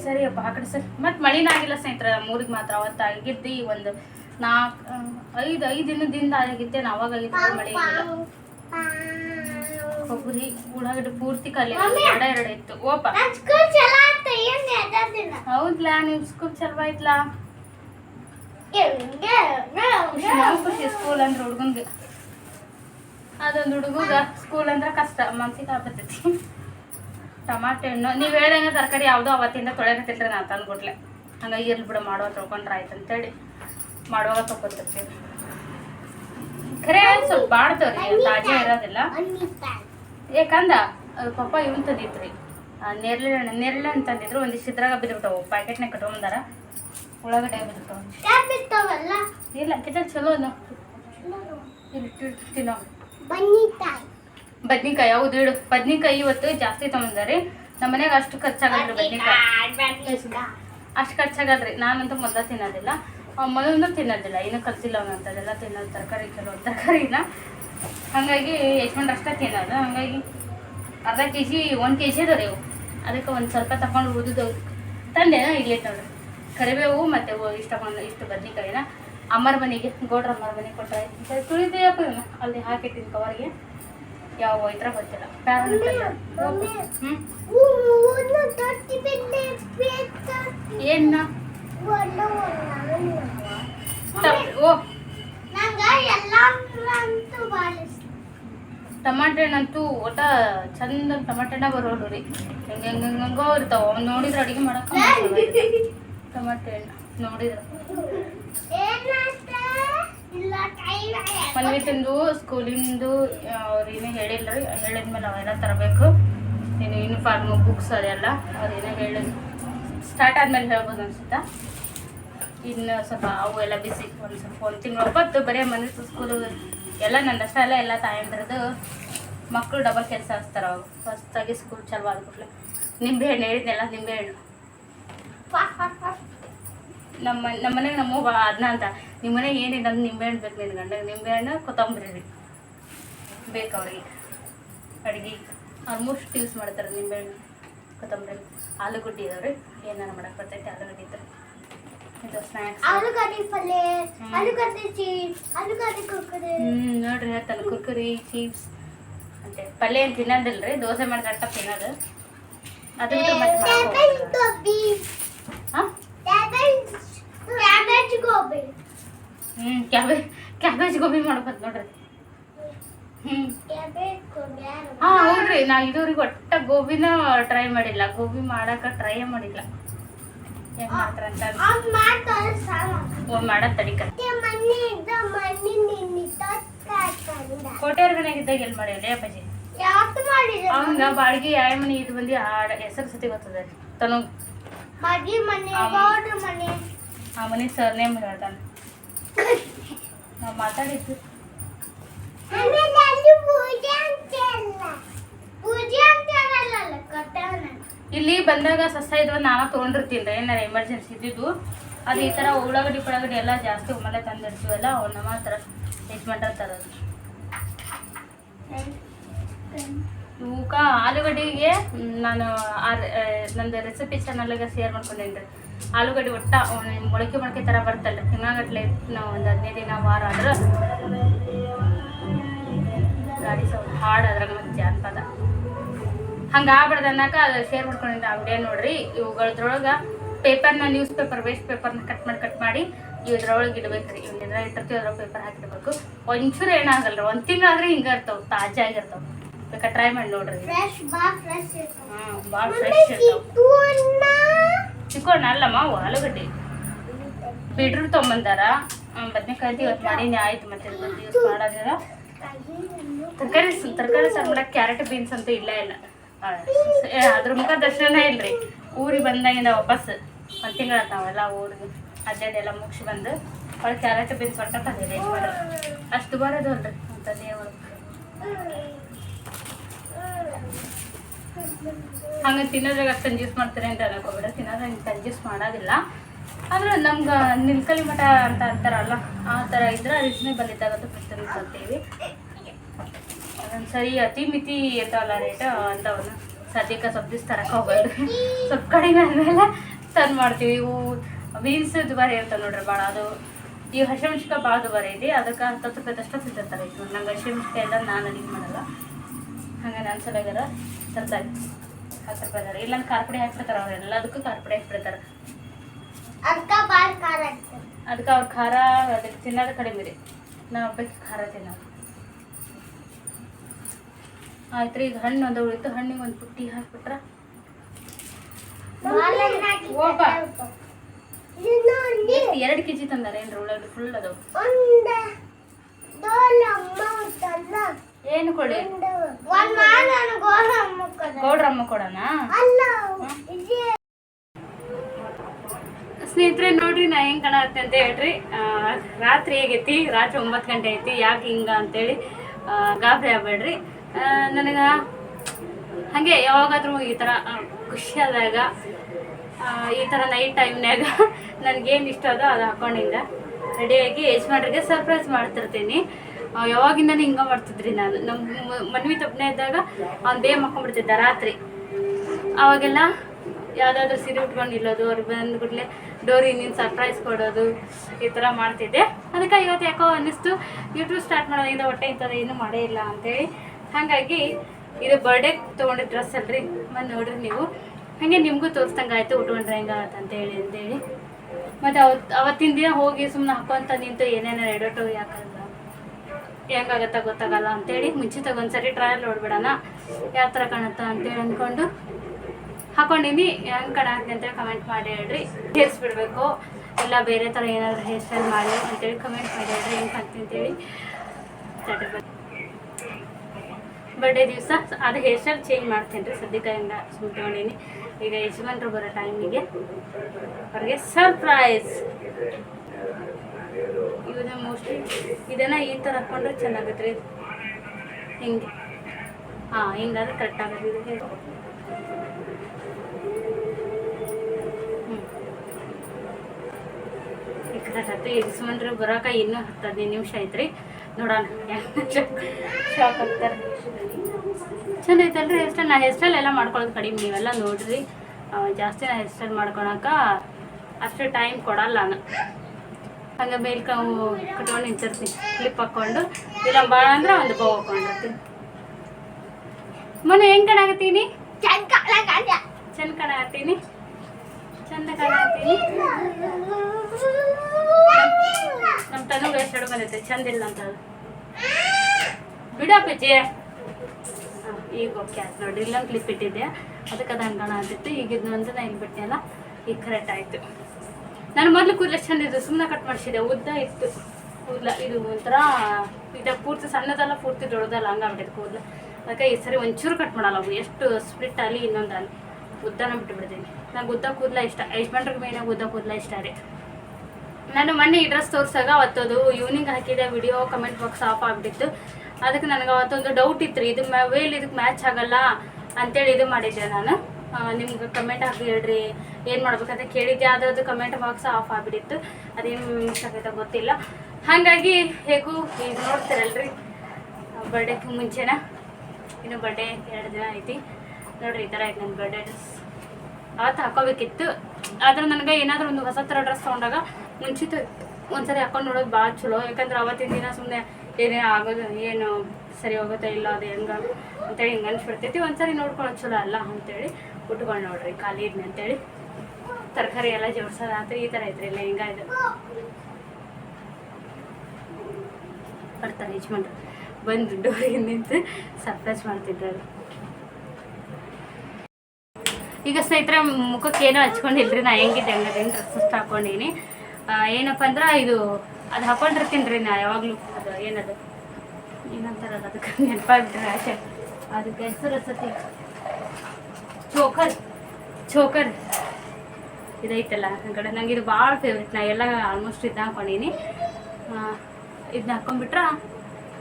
ಸರಿಯಪ್ಪ ಆ ಕಡೆ ಸರಿ. ಮತ್ತೆ ಮಳಿನ ಆಗಿಲ್ಲ ಸ್ನೇಹಿತರೆ ಮೂರಿಗೆ ಮಾತ್ರ ಅವತ್ತು ಆಗಿದ್ದು ಒಂದು ನಾಲ್ಕು ಐದು ಐದು ದಿನದಿಂದ ಆಗಿದ್ದೆ ಅವಾಗ ಆಗಿತ್ತು ಮಳೆ ಕೊಬ್ಬರಿ ಉಳ್ಳಾಗಡ್ಡೆ ಪೂರ್ತಿ ಕಲಿ ಎರಡ ಎರಡು ಇತ್ತು. ಓಪ. ಹೌದ್ಲಾ ನಿಮ್ ಸ್ಕೂಲ್ ಚಲೋ ಆಯ್ತಲಾ? ಖುಷಿ ಸ್ಕೂಲ್ ಅಂದ್ರೆ ಹುಡುಗನ್ಗೆ ಅದೊಂದು ಹುಡುಗ ಸ್ಕೂಲ್ ಅಂದ್ರೆ ಕಷ್ಟ ಮನ್ಸಿಗೆ ಆಗ್ತೈತಿ ಟಮಾಟೆ ಹಣ್ಣು. ನೀವು ಹೇಳ್ದಂಗೆ ತರಕಾರಿ ಯಾವುದೋ ಅವತ್ತಿಂದ ತೊಳೆಗತ್ತಿಲ್ರಿ ನಾನು ತಂದ್ಬಿಡ್ಲೆ ಹಂಗ ಹಂಗಾಗಿ ಇರ್ಲಿ ಬಿಡು ಮಾಡುವ ತೊಗೊಂಡ್ರೆ ಆಯ್ತು ಅಂತೇಳಿ. ಮಾಡುವಾಗ ತೊಗೊತಿರ್ತೀವಿ ಖರೆ ಸ್ವಲ್ಪ ಬಾಡ್ತವ್ರಿ ತಾಜಾ ಇರೋದಿಲ್ಲ. ಯಾಕಂದ ಪಪ್ಪ ಇವನ್ ತಂದಿದ್ರಿ. ನೇರ್ಲೆ ಹಣ್ಣು ನೇರಳೆ ಹಣ್ಣು ತಂದಿದ್ರು ಒಂದಿಷ್ಟು ಇದ್ರಾಗ ಬಿದ್ದುಬಿಟ್ಟವು ಪ್ಯಾಕೆಟ್ನಾಗ ಕಟ್ಕೊಂಬಂದಾರ ಉಳ್ಳಾಗಡ್ಡೆ ಬಿಡ್ತಾವಲ್ಲ ಇಲ್ಲ ಕಿಚನ್ ಚಲೋ ಅದ ತಿನ್ನೋ. ಬನ್ನಿತಾಯಿ ಬದ್ನಿಕಾಯಿ ಹೌದು ಇಡು ಬದ್ನಿಕಾಯಿ ಇವತ್ತು ಜಾಸ್ತಿ ತಗೊಂಡ್ರಿ ನಮ್ಮ ಮನೆಯಾಗ ಅಷ್ಟು ಖರ್ಚಾಗಲ್ರಿ ಬದ್ನಿಕಾಯಿ. ಅಷ್ಟು ಖರ್ಚಾಗಲ್ರಿ. ನಾನಂತೂ ಮೊದಲ ತಿನ್ನೋದಿಲ್ಲ. ಮನೂ ತಿನ್ನೋದಿಲ್ಲ. ಏನು ಕಲ್ತಿಲ್ಲ ಅವನು ಅಂತದೆಲ್ಲ ತಿನ್ನೋದು. ತರಕಾರಿ ಕೆಲವೊಂದು ತರಕಾರಿನ. ಹಾಗಾಗಿ ಯಜಮಾನ್ರು ಅಷ್ಟೇ ತಿನ್ನೋದು. ಹಾಗಾಗಿ ಅರ್ಧ ಕೆ ಜಿ ಒಂದು ಕೆ ಜಿ ಅದ ರೀ ಅದಕ್ಕೆ ಒಂದು ಸ್ವಲ್ಪ ತಗೊಂಡು ಉದಿದು ತಂದೆ ಇಲ್ಲಿ ನೋಡ್ರಿ ಕರಿಬೇವು ಮತ್ತು ಇಷ್ಟ ಇಷ್ಟು ಬದ್ನಿಕಾಯಿನ ಅಮ್ಮರ ಮನೆಗೆ ಗೌಡ್ರ ಅಮ್ಮರ ಮನೆಗೆ ಕೊಟ್ಟರೆ ತುಳಿದು ಯಾಕೆ ಅಲ್ಲಿ ಹಾಕಿಟ್ಟಿನ ಕವರ್ಗೆ. ಯಾವ ಇತರ ಗೊತ್ತಿಲ್ಲ. ಏನು ಟಮಾಟೆ ಹಣ್ಣಂತೂ ಒಟ್ಟ ಚಂದ ಟಮಾಟೆ ಹಣ್ಣ ಬರೋಲ್ಲ ರೀ ಹೆಂಗೆ ಹೆಂಗೆ ಹೆಂಗೋ ಇರ್ತಾವ. ಅವ್ನು ನೋಡಿದ್ರೆ ಅಡುಗೆ ಮಾಡಕ್ಕೆ <laughs> ಟಮಾಟೆ ಹಣ್ಣು ನೋಡಿದ್ರೆ ಏನಾಯ್ತ ಇಲ್ಲ ಟೈಮ್ ಮನ್ವಿ ತಿಂದು ಸ್ಕೂಲಿಂದು ಅವ್ರು ಏನೂ ಹೇಳಿಲ್ಲ ರೀ ಹೇಳಿದ್ಮೇಲೆ ಅವೆಲ್ಲ ತರಬೇಕು. ಏನು ಯೂನಿಫಾರ್ಮು ಬುಕ್ಸ್ ಅದೆಲ್ಲ ಅವ್ರು ಹೇಳಿ ಸ್ಟಾರ್ಟ್ ಆದ್ಮೇಲೆ ಹೇಳ್ಬೋದು ಅನ್ಸುತ್ತಾ? ಇನ್ನು ಸ್ವಲ್ಪ ಅವು ಎಲ್ಲ ಬಿಸಿ ಒಂದು ಸ್ವಲ್ಪ ಒಂದು ತಿಂಗಳು ಒಪ್ಪತ್ತು ಬರೀ ಮನೆ ಸ್ಕೂಲು ಎಲ್ಲ ನನ್ನಷ್ಟೇ ಅಲ್ಲ, ಎಲ್ಲ ತಾಯಂದ್ರದ್ದು ಮಕ್ಕಳು ಡಬಲ್ ಕೆಲಸ ಹಚ್ತಾರೆ ಅವಾಗ ಫಸ್ಟಾಗಿ ಸ್ಕೂಲ್ ಚಾಲು ಆದ್ಬಿಟ್ಲೆ ನಿಂಬೆಹಣ್ಣು ಹೇಳಿದ್ನೆಲ್ಲ ನಿಂಬೆಹಣ್ಣು ನಮ್ಮ ನಮ್ಮ ಮನೆಗೆ ನಮ್ಮ ಹೋಗ ಅದನ್ನ ಅಂತ. ನಿಮ್ಮ ಮನೆಗೆ ಏನಿಲ್ಲ ಅಂದ್ರೆ ನಿಂಬೆಹಣ್ಣು ಬೇಕು ನಿನ್ನ ಗಂಡಗೆ. ನಿಂಬೆಹಣ್ಣು ಕೊತ್ತಂಬರಿ ರೀ ಬೇಕು ಅವ್ರಿಗೆ. ಅಡುಗೆ. ಆಲ್ಮೋಸ್ಟ್ ಯೂಸ್ ಮಾಡ್ತಾರೆ ನಿಂಬೆಹಣ್ಣು ಕೊತ್ತಂಬರಿ ಆಲೂಗಡ್ಡೆ ಇದಾವ್ರಿ ಏನಾರು ಮಾಡಕ್ಕೆ ಬರ್ತೈತೆ ಆಲೂಗಡ್ಡೆ ಇದ್ರೆ. ಇದು ಸ್ನ್ಯಾಕ್ಸ್ ಆಲೂಗಡ್ಡೆ ಹ್ಞೂ ನೋಡ್ರಿ ಹೇಳ್ತಾನೆ ಕುರ್ಕುರಿ ಚೀಪ್ಸ್ ಅಂತೆ ಪಲ್ಯ ಏನು ತಿನ್ನೋದಿಲ್ಲ ರೀ ದೋಸೆ ಮಾಡಿದ ತಿನ್ನೋದು. ಕ್ಯಾಬೇಜ್ ಗೋಬಿ ಹಾಂ ಕ್ಯಾಬೇಜ್ ಕ್ಯಾಬೇಜ್ ಗೋಬಿ ಹ್ಞೂ ಕ್ಯಾಬೇಜ್ ಕ್ಯಾಬೇಜ್ ಗೋಬಿ ಮಾಡ್ಬೇಕು ನೋಡ್ರಿ ಹ್ಞೂ ಹಾ ಹೌದ್ರಿ ನಾ ಇದುವರೆಗೆ ಒಟ್ಟ ಗೋಬಿನ ಟ್ರೈ ಮಾಡಿಲ್ಲ. ಗೋಬಿ ಮಾಡಾಕ ಟ್ರೈ ಮಾಡಿಲ್ಲ. ಹೆಂಗ್ ಮಾಡ್ತಾರ ಅಂತ ಮಾಡದ್ ತಡಿಕ ಮನೆ ಇದ್ದ ಮನೆ ನಿನ್ನಿದ್ದ ಕಾಯ್ತಂದ ಕೋಟೆಯರ್ ಮನೆಯಾಗಿದ್ದಾಗ ಎಲ್ಲಿ ಮಾಡಿಲ್ಲ ಅಪ್ಪಾಜಿ? ಅವಂಗ ಬಾಡಿಗೆ ಯಾವ ಮನೆ ಇದು ಬಂದು ಹೆಸರು ಸತಿ ಗೊತ್ತದ ರೀ. ಮಗಿ ಮನೆ. ಗೌಡ್ರ ಮನೆ. ಆ ಮನೆ ಸರ್ ನೇಮ್ ಹೇಳ್ತಾನೆ. ನಾವು ಮಾತಾಡಿದ್ದು. ಆಮೇಲೆ ಅಲ್ಲಿ. ಪೂಜೆ ಪೂಜೆ ಕಟ್ಟವನ ಇಲ್ಲಿ ಬಂದಾಗ ಸಸ್ಯ ಇದ್ವ ನಾನು ತೊಗೊಂಡಿರ್ತೀನಿ. ರೀ ಏನಾರ ಎಮರ್ಜೆನ್ಸಿ ಇದ್ದಿದ್ದು ಅದು ಈ ಥರ ಉಳ್ಳಾಗಡ್ಡಿ ಪಳಗಡ್ಡಿ ಎಲ್ಲ ಜಾಸ್ತಿ ಒಮ್ಮೆಲೆ ತಂದಿರ್ತೀವಲ್ಲ ಅವನ್ನ ಮಾತ್ರ ಯಜಮಾನ್ರ ತರೋದು. ಇವಕ್ಕ ಆಲೂಗಡ್ಡೆಗೆ ನಾನು ನಂದು ರೆಸಿಪಿ ಚಾನಲ್ಗೆ ಶೇರ್ ಮಾಡ್ಕೊಂಡೇನಿ ರೀ ಆಲೂಗಡ್ಡೆ ಒಟ್ಟ ಮೊಳಕೆ ಮೊಳಕೆ ಥರ ಬರ್ತಲ್ಲ ತಿಂಗಳಗಟ್ಲೆ ನಾವು ಒಂದು ಹದಿನೈದು ದಿನ ವಾರ ಆದ್ರೆ ಗಾಡಿ ಸೌಂಡ್ ಹಾಡು ಅದ್ರಾಗ ಮತ್ತೆ ಜಾನಪದ ಹಂಗೆ ಆಗ್ಬಾರ್ದು ಅನ್ನಕ ಅದು ಶೇರ್ ಮಾಡ್ಕೊಂಡಿದ್ದೆ ವಿಡಿಯೋ ನೋಡ್ರಿ. ಇವುಗಳದ್ರೊಳಗೆ ಪೇಪರ್ನ ನ್ಯೂಸ್ ಪೇಪರ್ ವೇಸ್ಟ್ ಪೇಪರ್ನ ಕಟ್ ಮಾಡಿ ಕಟ್ ಮಾಡಿ ಇದ್ರೊಳಗೆ ಇಡ್ಬೇಕು ರೀ ಇವ್ನ ಇಟ್ಟಿರ್ತೀವಿ ಅದ್ರಾಗ ಪೇಪರ್ ಹಾಕಿಡ್ಬೇಕು. ಒಂಚೂರು ಏನಾಗಲ್ಲ ಒಂದು ತಿಂಗಳಾದ್ರೆ ಹಿಂಗೆ ಇರ್ತಾವೆ, ತಾಜಾ ಆಗಿರ್ತಾವೆ. ಬೇಕಾ? ಟ್ರೈ ಮಾಡಿ ನೋಡ್ರಿ. ಫ್ರೆಶ್ ಭಾಳ ಫ್ರೆಶ್ ಇತ್ತು ಸಿಕ್ಕು ಅಣ್ಣ ಚಿಕ್ಕೋಣ ಅಲ್ಲಮ್ಮ ಆಲೂಗಡ್ಡೆ. ಬೀಟ್ರೂಟ್ ತೊಗೊಂಬಂದಾರ? ಬದ್ನೆಕಾಯಿ ಇವತ್ತು ಮಾಡೀನಿ ಆಯ್ತು ಮತ್ತೆ ಇವತ್ತು ಯೂಸ್ ಮಾಡೋದಿಲ್ಲ ತರಕಾರಿ ತರಕಾರಿ ಸಾರು ಮಾಡಕ್ಕೆ ಕ್ಯಾರೆಟ್ ಬೀನ್ಸ್ ಅಂತೂ ಇಲ್ಲ ಇಲ್ಲ. ಅದ್ರ ಮುಖ ದರ್ಶನ ಇಲ್ರಿ. ಊರಿಗೆ ಬಂದಾಗಿಂದ ವಾಪಸ್ ಒಂದು ತಿಂಗಳ ತಾವೆಲ್ಲ ಊರಿಗೆ. ಅಡ್ಡಾಡೆಲ್ಲ ಮುಗಿಸಿ ಬಂದು ಒಳಗೆ ಕ್ಯಾರೆಟ್ ಬೀನ್ಸ್ ಅಂತ ತಂದಿದೆ ಅಷ್ಟು ಬರೋದು ಅಲ್ರಿ ಅಂತದೇ ಹಂಗೆ ತಿನ್ನೋದ್ರಾಗ ಅಷ್ಟು ಜ್ಯೂಸ್ ಮಾಡ್ತಾರೆ ಅಂತ ಅನ್ಕೋಬೇಡ ತಿನ್ನೋದ್ರಾಗ ಹಿಂಗೆ ಜ್ಯೂಸ್ ಮಾಡೋದಿಲ್ಲ. ಆದ್ರೆ ನಮ್ಗೆ ನಿಲ್ಕಲಿ ಮಠ ಅಂತ ಅಂತಾರಲ್ಲ, ಆ ಥರ ಇದ್ರೆ ರೀಸನೇಬಲ್ ಅಂತ ಪ್ರಸ್ತುತ ಅಂತೀವಿ. ಅದೊಂದು ಸರಿ ಅತಿ ಮಿತಿ ಇರ್ತಾವಲ್ಲ ರೇಟ್ ಅಂಥವನ್ನ ಸದ್ಯಕ್ಕೆ ಸ್ವಲ್ಪ ದಿವ್ಸ ತರಕ್ಕೆ ಹೋಗೋದು. ಸ್ವಲ್ಪ ಕಡಿಮೆ ಆದಮೇಲೆ ತಂದು ಮಾಡ್ತೀವಿ. ಇವು ಬೀನ್ಸ್ ದುಬಾರಿ ಇರ್ತಾವೆ ನೋಡ್ರಿ ಭಾಳ ಅದು ಈ ಹಸಿಮೆಣ್ಸಿಕಾಯಿ ಭಾಳ ದುಬಾರಿ ಇದೆ ಅದಕ್ಕೆ ಹತ್ತು ರೂಪಾಯಿದಷ್ಟು ತಿಂತಿರ್ತಾರೆ. ಇದು ನಂಗೆ ಹಸಿಮೆಣ್ಸಿಕಾಯಿ ಎಲ್ಲ ನಾನು ಅಡಿಗೆ ಮಾಡಲ್ಲ. ಹಂಗೆ ನನ್ನ ಸಲಗಾರ ತರ್ತಾರೆ. ಹತ್ತು ರೂಪಾಯಿ ಅದಾರ ಇಲ್ಲ ಖಾರ ಪುಡಿ ಹಾಕ್ಬಿಡ್ತಾರೆ ಅವ್ರು ಎಲ್ಲದಕ್ಕೂ ಖಾರ ಪುಡಿ ಹಾಕ್ಬಿಡ್ತಾರೆ. ಅದಕ್ಕ ಅವ್ರ ಖಾರ ಅದಕ್ಕೆ ತಿನ್ನೋದು ಕಡಿಮೆ ರೀ. ನಾ ಹಬ್ಬಕ್ಕೆ ಖಾರ ತಿನ್ನೋದು ಆಯ್ತು ರೀ ಈಗ ಹಣ್ಣು ಒಂದು ಉಳಿತು. ಹಣ್ಣಿಗೆ ಒಂದು ಪುಟ್ಟಿ ಹಾಕ್ಬಿಟ್ರೆ? ಎರಡು ಕೆ ಜಿ ತಂದಾರೇನ್ರಿ ಉಳ್ಳಾಗಡ್ಡಿ ಫುಲ್ ಅದಾವ ಏನು ಕೊಡಿ? ಗೌಡ್ರಮ್ಮ ಕೊಡೋಣ? ಅಲ್ಲ ಸ್ನೇಹಿತರೆ ನೋಡ್ರಿ ನಾ ಹೆಂಗ್ ಕಾಣತ್ತೆ ಅಂತ ಹೇಳ್ರಿ. ರಾತ್ರಿ ಹೇಗೈತಿ? ರಾತ್ರಿ ಒಂಬತ್ತು ಗಂಟೆ ಐತಿ. ಯಾಕೆ ಹಿಂಗ ಅಂತೇಳಿ ಗಾಬರಿ ಆಗ್ಬೇಡ್ರಿ. ನನಗೆ ಹಾಗೆ ಯಾವಾಗಾದ್ರೂ ಈ ಥರ ಖುಷಿಯಾದಾಗ ಈ ಥರ ನೈಟ್ ಟೈಮ್ನಾಗ ನನಗೇನು ಇಷ್ಟ ಅದೋ ಅದು ಹಾಕೊಂಡಿಂದ. ರೆಡಿಯಾಗಿ ಯಜಮಾನ್ರಿಗೆ ಸರ್ಪ್ರೈಸ್ ಮಾಡ್ತಿರ್ತೀನಿ. ಯಾವಾಗಿಂದ ಹಿಂಗೆ ಮಾಡ್ತಿದ್ರಿ ನಾನು. ನಮ್ಮ ಮನ್ವಿ ತಪ್ಪನೆ ಇದ್ದಾಗ ಅವ್ನು ಬೇಗ ಮಕ್ಕೊಂಡ್ಬಿಡ್ತಿದ್ದ ರಾತ್ರಿ. ಅವಾಗೆಲ್ಲ ಯಾವುದಾದ್ರೂ ಸೀರೆ ಉಟ್ಕೊಂಡು ನಿಲ್ಲೋದು ಅವ್ರು ಬಂದ್ಬಿಟ್ಲೆ ಡೋರ್ ಹಿಂದಿನ ಸರ್ಪ್ರೈಸ್ ಕೊಡೋದು, ಈ ಥರ ಮಾಡ್ತಿದ್ದೆ. ಅದಕ್ಕೆ ಇವತ್ತು ಯಾಕೋ ಅನ್ನಿಸ್ತು ಯೂಟ್ಯೂಬ್ ಸ್ಟಾರ್ಟ್ ಮಾಡೋದ್ರಿಂದ ಹೊಟ್ಟೆ ಇಂಥದ್ದು ಏನೂ ಮಾಡೇ ಇಲ್ಲ ಅಂತೇಳಿ. ಹಾಗಾಗಿ ಇದು ಬರ್ಡೇ ತೊಗೊಂಡಿದ್ದ ಡ್ರೆಸ್ ಅಲ್ರಿ, ಬಂದು ನೋಡ್ರಿ ನೀವು. ಹಾಗೆ ನಿಮಗೂ ತೋರಿಸ್ದಂಗೆ ಆಯಿತು, ಉಟ್ಕೊಂಡ್ರೆ ಅಂತ ಅಂತೇಳಿ ಅಂತೇಳಿ. ಮತ್ತು ಅವತ್ತು ಅವತ್ತಿನ ದಿನ ಹೋಗಿ ಸುಮ್ಮನೆ ಹಾಕೋಂತ ನಿಂತು ಏನೇನೋ ಎಡೋಟು ಯಾಕಲ್ಲ ಹೆಂಗಾಗತ್ತ ಗೊತ್ತಾಗಲ್ಲ ಅಂತೇಳಿ ಮುಂಚೆ ಒಂದ್ಸರಿ ಟ್ರಯಲ್ ನೋಡ್ಬಿಡೋಣ. ಯಾವ ಥರ ಕಾಣುತ್ತಾ ಅಂತೇಳಿ ಅಂದ್ಕೊಂಡು ಹಾಕೊಂಡಿನಿ. ಹೆಂಗೆ ಕಾಣತ್ತೆ ಅಂತೇಳಿ ಕಮೆಂಟ್ ಮಾಡಿ ಹೇಳ್ರಿ. ಹೇರ್ಸ್ಬಿಡ್ಬೇಕು. ಇಲ್ಲ ಬೇರೆ ಥರ ಏನಾದರೂ ಹೇರ್ ಸ್ಟೈಲ್ ಮಾಡಿ ಅಂತೇಳಿ ಕಮೆಂಟ್ ಮಾಡಿ ಹೇಳ್ರಿ. ಹೆಂಗೆ ಕಾಣ್ತೀನಿ ಅಂತೇಳಿ. ಬರ್ಡೇ ದಿವಸ ಅದು ಹೇರ್ ಸ್ಟೈಲ್ ಚೇಂಜ್ ಮಾಡ್ತೀನಿ ರೀ ಸದ್ಯಕ್ಕೆ ಹಿಂಗೆ ಈಗ ಯಜಮಾನ್ರು ಬರೋ ಟೈಮಿಗೆ ಅವ್ರಿಗೆ ಸರ್ಪ್ರೈಸ್ ಇದನ್ನ ಮೋಸ್ಟ್ಲಿ ಇದನ್ನ ಈ ಥರ ಹಾಕೊಂಡ್ರೆ ಚೆನ್ನಾಗುತ್ತೆ ರೀ. ಹಿಂಗೆ. ಹಾಂ, ಹಿಂಗಾದ್ರೆ ಕರೆಕ್ಟ್ ಆಗುತ್ತೆ ಆಯ್ತು ಯಜಮಾನ್ರು ಬರೋಕೆ ಇನ್ನೂ ಹತ್ತು ಹದಿನೈದು ನಿಮಿಷ ಐತ್ರಿ. ನೋಡೋಣ. ಶಾಕ್ ಆಗ್ತಾರೆ. ಚಂದ ಐತಲ್ರಿ ನಾ ಹೇರ್ ಸ್ಟೈಲ್ ಎಲ್ಲ ಮಾಡ್ಕೊಳ್ಳೋದು ಕಡಿಮೆ. ನೀವೆಲ್ಲ ನೋಡ್ರಿ. ಜಾಸ್ತಿ ನಾ ಹೇರ್ ಸ್ಟೈಲ್ ಮಾಡ್ಕೊಳಕ ಅಷ್ಟು ಟೈಮ್ ಕೊಡಲ್ಲ ನಾನು. ಹಂಗೆ ಮೇಲೆ ಕಾವು ಕಟ್ಕೊಂಡು ನಿಂತಿರ್ತೀನಿ ಕ್ಲಿಪ್ ಹಾಕ್ಕೊಂಡು. ಇಲ್ಲ ಭಾಳ ಅಂದ್ರೆ ಒಂದು ಬೋ ಹಾಕೊಂಡಿರ್ತೀನಿ ಮೊನ್ನೆ ಹೆಂಗೆ ಕಾಣಾಕತ್ತೀನಿ ಚಂದ ಕಾಣಾಕತ್ತೀನಿ ಚಂದ ಕಾಣಾಕತ್ತೀನಿ ನಮ್ಮ ತನಗೆ ಎಷ್ಟು ಹಿಡ್ಕೊಂಡ್ ಬಂದೈತೆ ಚಂದ ಇಲ್ಲ ಅಂತ ಬಿಡಪ್ಪಜ್ಜಿ ಈಗ ಓಕೆ ಆಯ್ತು ನೋಡಿ. ಇಲ್ಲೊಂದು ಕ್ಲಿಪ್ ಇಟ್ಟಿದ್ದೆ. ಅದಕ್ಕೆ ಅದು ಹಂಗಣ ಅಂತಿತ್ತು ಈಗ ಇದನ್ನ ಒಂದು ನಾ ಇಲ್ಲಿ ಬಿಟ್ಟೆಲ್ಲ ಈಗ ಕರೆಕ್ಟ್ ಆಯಿತು. ನಾನು ಮೊದಲು ಕೂದಲು ಚಂದ ಇದ್ದು ಸುಮ್ಮನೆ ಕಟ್ ಮಾಡಿಸಿದೆ, ಉದ್ದ ಇತ್ತು. ಕೂದಲ, ಇದು ಒಂಥರ, ಇದು ಪೂರ್ತಿ ಸಣ್ಣದಲ್ಲ, ಪೂರ್ತಿ ದೊಡ್ಡದಲ್ಲ ಹಂಗಾಗ್ಬಿಟ್ಟಿದೆ ಕೂದಲು. ಅದಕ್ಕೆ ಈ ಸರಿ ಒಂಚೂರು ಕಟ್ ಮಾಡಲ್ಲ ಅವು ಎಷ್ಟು ಸ್ಪ್ಲಿಟ್ ಅಲ್ಲಿ, ಇನ್ನೊಂದು ಅಲ್ಲಿ. ಉದ್ದನ ಬಿಟ್ಟುಬಿಡ್ತೀನಿ ನಂಗೆ ಉದ್ದ ಕೂದಲ ಇಷ್ಟ, ಯಜಮಾನ್ರಿಗೆ ಮೇನಾಗ ಉದ್ದ ಕೂದಲ ಇಷ್ಟ ರೀ. ನಾನು ಮೊನ್ನೆ ಈ ಡ್ರೆಸ್ ತೋರಿಸಾಗ ಅವತ್ತದು ಈವ್ನಿಂಗ್ ಹಾಕಿದೆ ವಿಡಿಯೋ ಕಮೆಂಟ್ ಬಾಕ್ಸ್ ಆಫ್ ಆಗಿಬಿಟ್ಟಿತ್ತು. ಅದಕ್ಕೆ ನನಗೆ ಅವತ್ತೊಂದು ಡೌಟ್ ಇತ್ತು ರೀ, ಇದು ವೇಲ್ ಇದಕ್ಕೆ ಮ್ಯಾಚ್ ಆಗಲ್ಲ ಅಂತೇಳಿ ಇದು ಮಾಡಿದ್ದೆ ನಾನು. ನಿಮ್ಗೆ ಕಮೆಂಟ್ ಹಾಕಿ ಹೇಳ್ರಿ. ಏನು ಮಾಡ್ಬೇಕಂತ ಕೇಳಿದ್ದೆ ಅದು ಕಮೆಂಟ್ ಬಾಕ್ಸ್ ಆಫ್ ಆಗಿಬಿಟ್ಟಿತ್ತು. ಅದೇನು ಮಿಸ್ ಗೊತ್ತಿಲ್ಲ. ಹಾಗಾಗಿ, ಹೇಗೂ, ಈಗ ನೋಡ್ತೀರಲ್ರಿ. ಬರ್ಡೇಗೆ ಮುಂಚೆನ? ಇನ್ನು ಬರ್ಡೇ ಎರಡು ದಿನ ಐತಿ. ನೋಡ್ರಿ, ಈ ಥರ ಐತೆ ನನ್ನ ಬರ್ಡೇ ಡ್ರೆಸ್ ಅವತ್ತು ಹಾಕೋಬೇಕಿತ್ತು. ಆದ್ರೆ ನನಗೆ ಏನಾದರೂ ಒಂದು ಹೊಸ ಥರ ಡ್ರೆಸ್ ತೊಗೊಂಡಾಗ ಮುಂಚಿತ ಒಂದ್ಸರಿ ಹಾಕೊಂಡು ನೋಡೋದು ಭಾಳ ಚಲೋ. ಯಾಕಂದ್ರೆ ಅವತ್ತಿನ ದಿನ ಸುಮ್ಮನೆ ಏನೇ ಆಗೋದು, ಏನು ಸರಿ ಹೋಗುತ್ತೋ ಇಲ್ಲ ಅದು ಹೆಂಗೆ ಅಂತೇಳಿ ಹಿಂಗೆ ಅನ್ಸ್ಬಿಡ್ತೈತಿ. ಒಂದ್ಸರಿ ನೋಡ್ಕೊಳ್ಳೋದು ಚಲೋ ಅಲ್ಲ ಅಂತೇಳಿ ಉಟ್ಕೊಂಡು ನೋಡ್ರಿ, ಖಾಲಿ ಇದ್ನಿ ಅಂತೇಳಿ. ತರಕಾರಿ ಎಲ್ಲ ಜೋಡ್ಸೋದು ಆತ್ರಿ, ಈ ಥರ ಐತ್ರಿ ಇಲ್ಲ ಹಿಂಗ ಇದು. ಬರ್ತಾರೆ ಯಜಮಾನ್ರು. ಬಂದು ಡೋರಿಗೆ ನಿಂತು ಸರ್ಪ್ರೈಸ್ ಮಾಡ್ತಿದ್ದಾರೆ. ಈಗ ಸ್ನೇಹಿತರೆ, ಮುಖಕ್ಕೆ ಏನೋ ಹಚ್ಕೊಂಡಿಲ್ರಿ, ನಾ ಹೆಂಗಿದ್ದೆ ಹಂಗದೇನು ಡ್ರೆಸ್ ಹಾಕೊಂಡೀನಿ. ಏನಪ್ಪ ಅಂದ್ರೆ ಇದು ಅದು ಹಾಕೊಂಡಿರ್ತೀನಿ ರೀ ನಾ ಯಾವಾಗಲೂ. ಏನದು? ಏನಂತಾರ ಅದಕ್ಕೆ? ಆಚೆ. ಅದಕ್ಕೆ ಹೆಸರು ಸತಿ. ಚೋಕರ್. ಚೋಕರ್. ಇದೈತಲ್ಲ ಕಡೆ ನಂಗೆ ಇದು ಭಾಳ ಫೇವ್ರೆಟ್ ನಾ ಎಲ್ಲ ಆಲ್ಮೋಸ್ಟ್ ಇದನ್ನ ಹಾಕೊಂಡೀನಿ. ಇದನ್ನ ಹಾಕೊಂಡ್ಬಿಟ್ರೆ?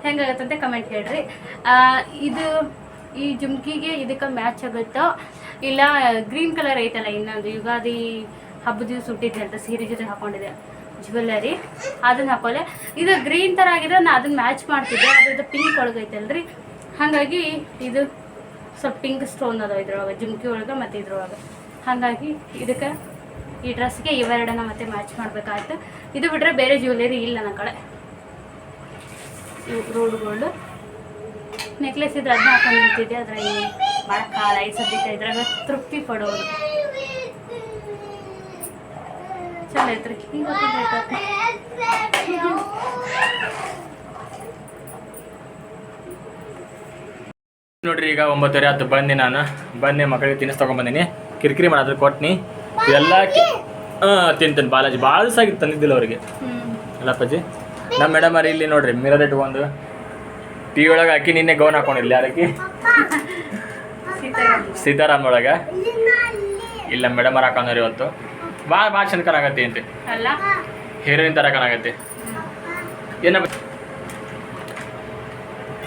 ಹೆಂಗಾಗತ್ತಂತೆ ಕಮೆಂಟ್ ಹೇಳ್ರಿ. ಇದು ಈ ಜುಮ್ಕಿಗೆ ಇದಕ್ಕೆ ಮ್ಯಾಚ್ ಆಗುತ್ತೋ? ಇಲ್ಲ ಗ್ರೀನ್ ಕಲರ್ ಐತಲ್ಲ ಇನ್ನೊಂದು ಯುಗಾದಿ ಹಬ್ಬದ ದಿವಸ ಅಂತ ಸೀರೆ ಜೊತೆ ಹಾಕೊಂಡಿದ್ದೆ. ಜ್ಯುವೆಲ್ಲರಿ ಅದನ್ನ ಹಾಕೊಳ್ಳೆ ಇದು ಗ್ರೀನ್ ಥರ ಆಗಿದೆ ನಾನು ಅದನ್ನ ಮ್ಯಾಚ್ ಮಾಡ್ತಿದ್ದೆ. ಅದ್ರದ್ದು ಪಿಂಕ್ ಒಳಗೈತಲ್ರಿ ಹಾಗಾಗಿ ಇದು ಸ್ವಲ್ಪ ಪಿಂಕ್ ಸ್ಟೋನ್ ಅದ ಇದ್ರೊಳಗೆ, ಜುಮ್ಕಿ ಒಳಗೆ ಮತ್ತು ಇದ್ರೊಳಗೆ. ಹಾಗಾಗಿ ಇದಕ್ಕೆ ಈ ಡ್ರೆಸ್ಗೆ ಇವೆರಡನ್ನ ಮತ್ತೆ ಮ್ಯಾಚ್ ಮಾಡಬೇಕಾಯ್ತು. ಇದು ಬಿಟ್ಟರೆ ಬೇರೆ ಜ್ಯುವೆಲ್ಲರಿ ಇಲ್ಲ ನನ್ನ ಕಡೆ. ರೋಡ್ ಗೋಲ್ಡ್ ನೆಕ್ಲೆಸ್ ಇದ್ರೆ ಅದನ್ನ ಹಾಕೊಂಡು ನಿಂತಿದ್ದೆ. ಅದ್ರ ಭಾಳ ಕಾಲ, ಈ ಸದ್ಯಕ್ಕೆ ಇದ್ರಾಗ ತೃಪ್ತಿ ಪಡೋದು. ಚಲೋ ಐತ್ರಿ ಹಿಂಗೆ ಹಾಕೊಂಡ್ರೆ ನೋಡ್ರಿ ಈಗ ಒಂಬತ್ತುವರೆ ಹತ್ತು ಬನ್ನಿ ನಾನು. ಬನ್ನಿ ಮಕ್ಕಳಿಗೆ ತಿನ್ನಿಸ್ ತಗೊಂಬಂದಿನಿ ಕಿರಿಕಿರಿ ಮಾಡೋದ್ರ ಕೊಟ್ನಿ. ಎಲ್ಲ ಹಾಂ ತಿಂತೀನಿ ಬಾಲಾಜಿ. ಭಾಳ ದಿವಸ ಆಗಿತ್ತು ತಂದಿದ್ದಿಲ್ಲ ಅವ್ರಿಗೆ. ಅಲ್ಲ ಅಪ್ಪಾಜಿ ನಮ್ಮ ಮೇಡಮ್ ಅವ್ರಿ ಇಲ್ಲಿ ನೋಡ್ರಿ ಮಿರರ್ ಇಟ್ಕೊಂಡು ಟಿ ಒಳಗೆ ಹಾಕಿ ನಿನ್ನೆ ಗೌನ್ ಹಾಕೊಂಡಿಲ್ಲ ಯಾರಕ್ಕೆ? ಸೀತಾರಾಮ್. ಸೀತಾರಾಮ್ ಒಳಗೆ? ಇಲ್ಲ ಮೇಡಮ್ ಅವ್ರು ಹಾಕೊಂಡ್ರಿ ಇವತ್ತು. ಭಾಳ ಭಾಳ ಚಂದ ಕಾಣಾಗತ್ತೆ ಅಂತೆ. ಅಲ್ಲ? ತರ ಥರ ಕಾಣಾಗತ್ತೆ ಏನಪ್ಪ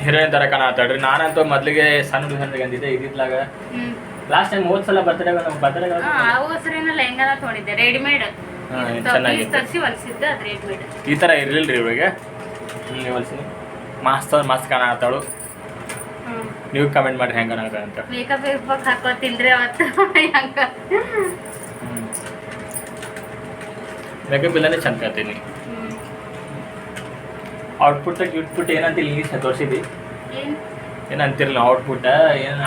ಹೀರೋಯಿನ್ ಥರ ಕಾಣತ್ತಾಳ್ರಿ ನಾನಂತೂ ಮೊದಲಿಗೆ ಸಣ್ಣ ಹುಡುಗ ಅಂದಿದ್ದೆ ಇದ್ದಿದ್ಲಾಗ. ಹ್ಞೂ ಲಾಸ್ಟ್ ಟೈಮ್ ಹೋದ ಸಲ ಬರ್ತಡೇ ನಮ್ಮ ಬರ್ತಡೇ ಲೆಹಂಗಾನ ತೊಗೊಂಡಿದ್ದೆ ರೆಡಿಮೇಡ್ ಈ ತರ ಇರಲಿಲ್ಲ ರೀ ಇವಾಗ ಮಾಸ್ತ ಹೊಲ್ಸಿನಿ. ಮಸ್ತ್ ಮಸ್ತ್ ಕಾಣತ್ತಾಳು ನೀವು ಕಮೆಂಟ್ ಮಾಡಿ ಹೆಂಗೆ ಅಂತ. ಮೇಕಪ್ ಹಾಕೋ ತಿಂದ್ರೆ ಅವತ್ತು. <laughs> ಹಂಗ? ಮೇಕಪ್ ಇಲ್ಲನೇ ಚೆಂದ ಕಾಣ್ತೀನಿ. ಔಟ್ಪುಟ್ ಗಿಟ್ಪುಟ್ ಏನಂತ ಇಂಗ್ಲೀಷ್ ತೋರಿಸಿದಿ ಏನಂತಿರಲಿಲ್ಲ ಏನು ಅಂತಿರಲಿಲ್ಲ ಔಟ್ಪುಟ್ ಏನು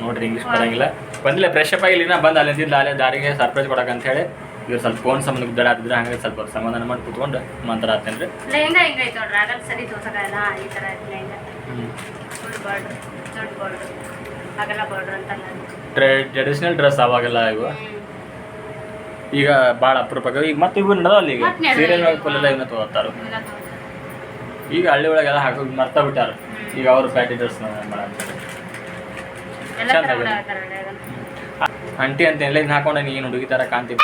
ನೋಡ್ರಿ ಇಂಗ್ಲೀಷ್ ಬರಂಗಿಲ್ಲ ಬಂದಿಲ್ಲ ಫ್ರೆಶ್ ಅಪ್ ಆಗಿಲ್ಲ ಬಂದು ಅಲ್ಲಿಂದ ಅಲ್ಲೇ ದಾರಿಗೆ ಸರ್ಪ್ರೈಸ್ ಕೊಡಕ್ಕೆ ಅಂತ ಹೇಳಿ ಇವ್ರು ಸ್ವಲ್ಪ ಫೋನ್ ಸಂಬಂಧ ಗುದ್ದಾಡ ಆದ್ರೆ ಹಂಗೆ ಸ್ವಲ್ಪ ಸಮಾಧಾನ ಮಾಡಿ ಕುತ್ಕೊಂಡು ಮಂತ್ರ ರೀ ಲೆಹಂಗಾ ನೋಡ್ರಿ ಆಗಲ್ಲ ಸರಿ ತೋರ್ಸಕ್ಕಾಗಲ್ಲ ಈ ಥರ ಐತೆ ಲೆಹಂಗಾ ಫುಲ್ ಬಾರ್ಡ್ರ್ ದೊಡ್ಡ ಬಾರ್ಡ್ರ್ ಆಗಲ್ಲ ಬಾರ್ಡ್ರ್ ಅಂತಲ್ಲ ಅದು. ಟ್ರೆಡಿಷನಲ್ ಡ್ರೆಸ್ ಅವಾಗೆಲ್ಲ ಇವು. ಈಗ ಭಾಳ ಅಪರೂಪಕ್ಕೆ ಈಗ ಮತ್ತೆ ಇವು ನಡವಲ್ಲ ಈಗ. ಸೀರಿಯಲ್ ಒಳಗೆ ಸೀರಿಯಲ್ ಒಳಗೆ ಇವನ್ನ ತಗೋತಾರ. ಈಗ ಹಳ್ಳಿ ಒಳಗೆಲ್ಲ ಹಾಕೋದು ಮರ್ತಾ ಬಿಟ್ಟಾರ. ಈಗ ಅವರು ಪ್ಯಾಟಿ ಡ್ರೆಸ್ ಎಲ್ಲ ಅಂಟಿ ಅಂತ ಎಲ್ಲ ಹಾಕೊಂಡ ನೀನು ಹುಡುಗಿ ತರ ಕಾಂತಿ?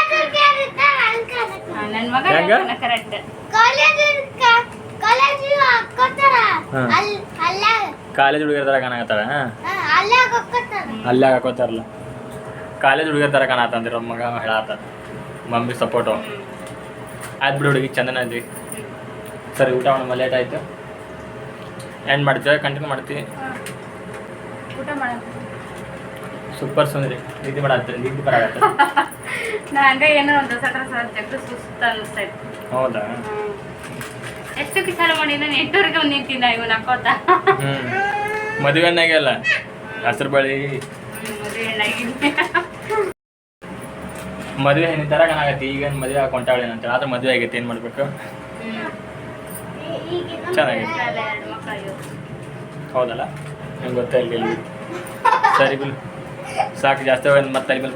ಕಾಲೇಜ್ ಹುಡುಗಿಯರ ತರ ಕಾಣಕತ್ತಾರ ಅಲ್ಲೇ ಹಾಕೋತಾರ ಅಲ್ಲೇ ಹಾಕೋತಾರಲ್ಲ. ಕಾಲೇಜ್ ಹುಡುಗಿಯರ ತರ ಕಾಣತ್ತಂದ್ರೆ ಮಗ ಹೇಳತ್ತಾರ ಮಮ್ಮಿ ಸಪೋರ್ಟು ಆಯ್ತು ಬಿಡು ಹುಡುಗಿ ಚಂದನ ಐತಿ ಸರಿ ಊಟ ಮಾಡಮ್ಮ ಲೇಟ್ ಆಯಿತು? ಎಂಡ್ ಮಾಡ್ತೀವಿ ಕಂಟಿನ್ಯೂ ಮಾಡ್ತೀವಿ ಊಟ ಸೂಪರ್ ಸುಂದ್ರಿ. ನಿದ್ದೆ ಮಾಡತ್ತೆ ನಿದ್ದೆ ಬರಾಗತ್ತೆ. <laughs> ನಂಗೆ ಹಂಗ ಏನೋ ಒಂದು ಸತ್ರ ಜಗ್ಗು ಸುಸ್ತ ಅನ್ಸ್ತೈತೆ ಹೌದಾ? ಎಷ್ಟು ಚಾಲು ಮಾಡಿ ನಾನು ಎಂಟೂರಿಗೆ ಒಂದು ನಿಂತಿನ ಇವ್ ನಕ್ಕೋತ ಮದುವೆ ಅನ್ನಾಗೆಲ್ಲ ಅಲ್ಲ. ಹಸಿರು ಬಳಿ. ಮದುವೆ ಹೆಣ್ಣಾಗಿದ್ದೆ ಮದುವೆ ಹೆಣ್ಣಿನ ಥರ ಕಾಣಾಗತ್ತೆ ಈಗ ಮದುವೆ ಹಾಕೊಂಟಾಳೆ ಅಂತ ಆದ್ರೆ ಮದುವೆ ಆಗೈತೆ, ಏನು ಮಾಡ್ಬೇಕು? ಚೆನ್ನಾಗಿದೆ ಹೌದಲ್ಲ? ನಂಗೆ ಗೊತ್ತಾಗಲಿಲ್ಲ ಸರಿ ಬಿಲ್ ಸಾಕು, ಜಾಸ್ತಿ ಮತ್ತೆ ಅಲ್ಲಿ ಮೇಲೆ